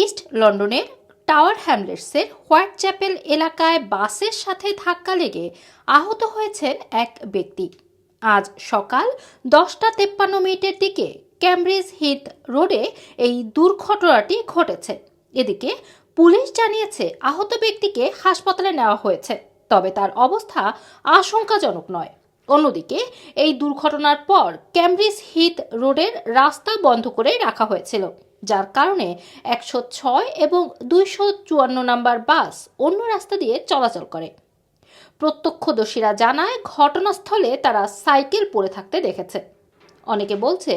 East লন্ডনের tower হ্যামলেটসের white chapel এলাকায় বাসের সাথে ধাক্কা লেগে আহত হয়েছেন এক ব্যক্তি। আজ সকাল দশটা তেপ্পান্ন মিনিটের দিকে ক্যামব্রিজ হিথ রোডে এই দুর্ঘটনাটি ঘটেছে। এদিকে পুলিশ জানিয়েছে, আহত ব্যক্তিকে হাসপাতালে নেওয়া হয়েছে, তবে তার অবস্থা আশঙ্কাজনক নয়। অন্যদিকে, এই দুর্ঘটনার পর ক্যামব্রিজ হিথ রোডের রাস্তা বন্ধ করে রাখা হয়েছিল, যার কারণে একশো ছয় এবং দুইশো চুয়ান্ন নম্বর বাস অন্য রাস্তা দিয়ে চলাচল করে। প্রত্যক্ষদর্শীরা জানায়, ঘটনাস্থলে তারা সাইকেল পড়ে থাকতে দেখেছে। অনেকে বলছে,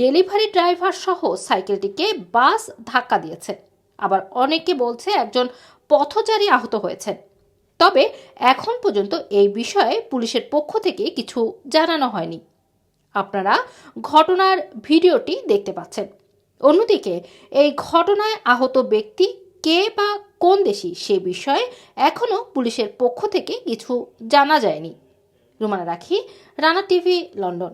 ডেলিভারি ড্রাইভার সহ সাইকেলটিকে বাস ধাক্কা দিয়েছে। আবার অনেকে বলছে, একজন পথচারী আহত হয়েছেন। তবে এখন পর্যন্ত এই বিষয়ে পুলিশের পক্ষ থেকে কিছু জানানো হয়নি। আপনারা ঘটনার ভিডিওটি দেখতে পাচ্ছেন। অন্যদিকে, এই ঘটনায় আহত ব্যক্তি কে বা কোন দেশি সে বিষয়ে এখনও পুলিশের পক্ষ থেকে কিছু জানা যায়নি। রুমানা রাখি, রানা টিভি, লন্ডন।